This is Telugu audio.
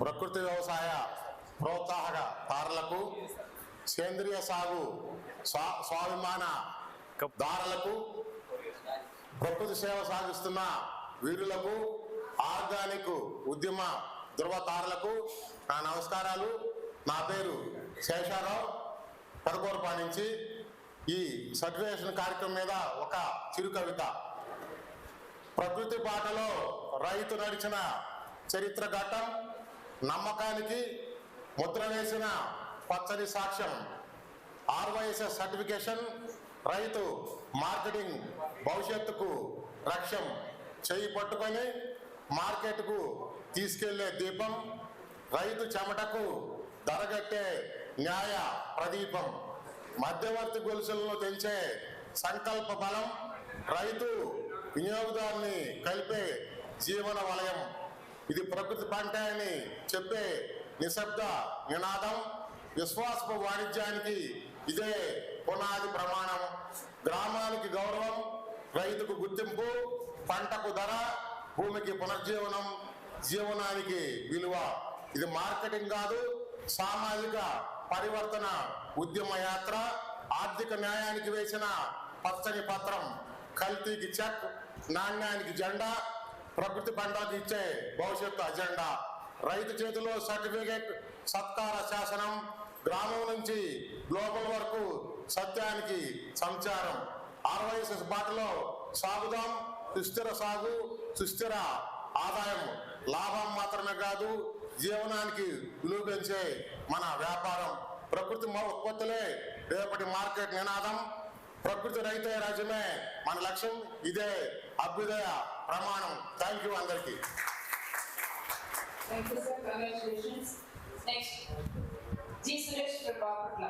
ప్రకృతి వ్యవసాయ ప్రోత్సాహక దారులకు సేంద్రియ సాగు స్వా స్వాభిమాన దారులకు ప్రకృతి సేవ సాగిస్తున్న వీరులకు ఆర్గానిక్ ఉద్యమ ధృవతారులకు నా నమస్కారాలు. నా పేరు శేషారావు. పరకూరపా నుంచి ఈ సర్టిఫికేషన్ కార్యక్రమం మీద ఒక చిరు కవిత. ప్రకృతి బాటలో రైతు నడిచిన చరిత్ర ఘట్టం నమ్మకానికి ముద్ర వేసిన పచ్చని సాక్ష్యం ఆర్వైఎస్ఎస్ సర్టిఫికేషన్ రైతు మార్కెటింగ్ భవిష్యత్తుకు లక్ష్యం. చేయి పట్టుకొని మార్కెట్కు తీసుకెళ్ళే దీపం రైతు చెమటకు ధరగట్టే న్యాయ ప్రదీపం. మధ్యవర్తి గొలుసులను తెంచే సంకల్ప బలం రైతు వినియోగదారుని కలిపే జీవన వలయం. ఇది ప్రకృతి పంట అని చెప్పే నిశ్శబ్ద నినాదం విశ్వాసపు వాణిజ్యానికి ఇదే పునాది ప్రమాణం. గ్రామానికి గౌరవం రైతుకు గుర్తింపు పంటకు ధర భూమికి పునర్జీవనం జీవనానికి విలువ. ఇది మార్కెటింగ్ కాదు సామాజిక పరివర్తన ఉద్యమ యాత్ర ఆర్థిక న్యాయానికి వేసిన పచ్చని పత్రం. కల్తీకి చెక్ నాణ్యానికి జెండా ప్రకృతి పంటలకు ఇచ్చే భవిష్యత్తు అజెండా. రైతు చేతిలో సర్టిఫికేట్ సత్కార శాసనం గ్రామం నుంచి గ్లోబల్ వరకు సత్యానికి సంచారం. అరవై బాటలో సాగుదాం సుస్థిర సాగు సుస్థిర ఆదాయం. లాభం మాత్రమే కాదు జీవనానికి విలువ పెంచే మన వ్యాపారం. ప్రకృతి ఉత్పత్తులే రేపటి మార్కెట్ నినాదం. ప్రకృతి రైతే రాజ్యమే. మన లక్ష్యం ఇదే. అభ్యుదయ ప్రమాణం. థ్యాంక్ యూ అందరికి. Next G Suresh Bapatla